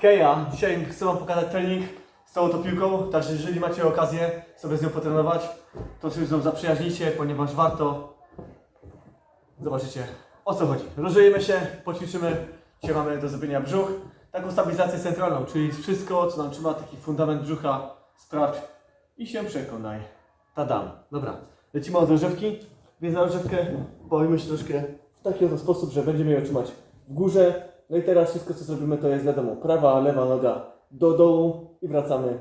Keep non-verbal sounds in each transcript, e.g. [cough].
Heja, dzisiaj chcę Wam pokazać trening z tą piłką, także jeżeli macie okazję sobie z nią potrenować, to się z nią zaprzyjaźnijcie, ponieważ warto. Zobaczycie o co chodzi. Rozżyjemy się, poćwiczymy, dzisiaj mamy do zrobienia brzuch, taką stabilizację centralną, czyli wszystko co nam trzyma, taki fundament brzucha, sprawdź i się przekonaj. Tadam. Dobra, lecimy od rozrzewki, więc na rozrzewkę bawimy się troszkę w taki oto sposób, że będziemy ją trzymać w górze. No i teraz wszystko co zrobimy to jest wiadomo, prawa, lewa noga do dołu i wracamy.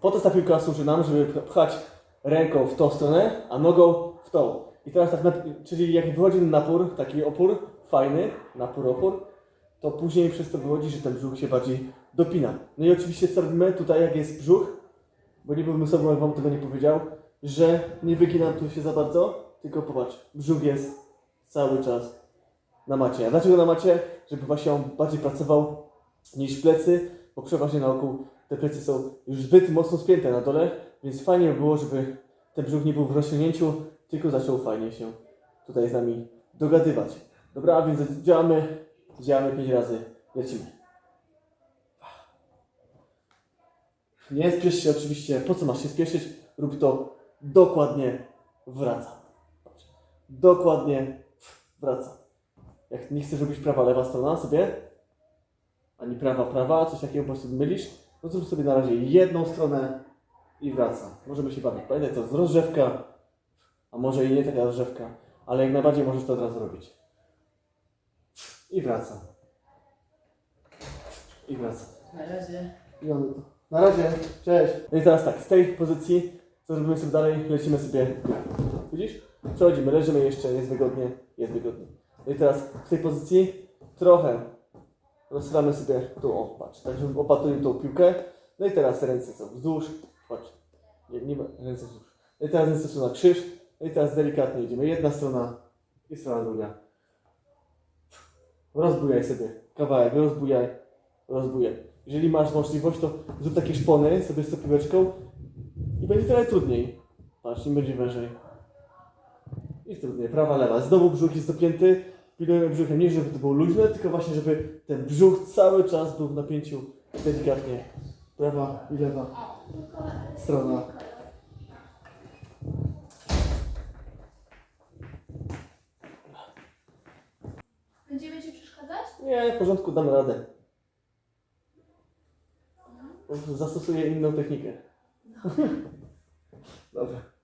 Po to ta piłka służy nam, żeby pchać ręką w tą stronę, a nogą w tą. I teraz tak, czyli jak wychodzi napór, taki opór, fajny, napór, opór, to później przez to wychodzi, że ten brzuch się bardziej dopina. No i oczywiście co robimy tutaj, jak jest brzuch, bo nie byłbym sobą, jak wam tego nie powiedział, że nie wyginam tu się za bardzo, tylko popatrz, brzuch jest cały czas na macie. A dlaczego na macie? Żeby właśnie on bardziej pracował niż plecy, bo przeważnie na oku te plecy są już zbyt mocno spięte na dole, więc fajnie by było, żeby ten brzuch nie był w rozciągnięciu, tylko zaczął fajnie się tutaj z nami dogadywać. Dobra, a więc działamy, działamy 5 razy, lecimy. Nie spiesz się oczywiście, po co masz się spieszyć? Rób to dokładnie wraca. Dokładnie wraca. Jak nie chcesz robić prawa, lewa strona sobie, ani prawa, prawa, coś takiego po prostu mylisz, no zrób sobie na razie jedną stronę i wraca. Możemy się bawić. Pamiętaj, to jest rozrzewka, a może i nie taka rozrzewka, ale jak najbardziej możesz to od razu robić. I wraca. I wraca. Na razie. I to. Na razie, cześć. No i teraz tak, z tej pozycji, co robimy sobie dalej, lecimy sobie. Widzisz? Przechodzimy, leżymy jeszcze, jest wygodnie, jest wygodnie. No i teraz w tej pozycji trochę rozchylamy sobie tu, o patrz, tak żeby tą piłkę. No i teraz ręce są wzdłuż, patrz, nie, nie ręce wzdłuż. No i teraz ręce są na krzyż, no i teraz delikatnie idziemy, jedna strona i strona druga. Rozbujaj sobie kawałek, rozbujaj, rozbujaj. Jeżeli masz możliwość, to zrób takie szpony sobie z tą piłeczką i będzie trochę trudniej. Patrz, im będzie wyżej. I trudniej, prawa, lewa. Znowu brzuch jest dopięty, pilnujemy brzuchem, nie żeby to było luźne, tylko właśnie, żeby ten brzuch cały czas był w napięciu delikatnie. Prawa i lewa strona. Będziemy ci przeszkadzać? Nie, w porządku, damy radę. Zastosuję inną technikę. [laughs] Dobra.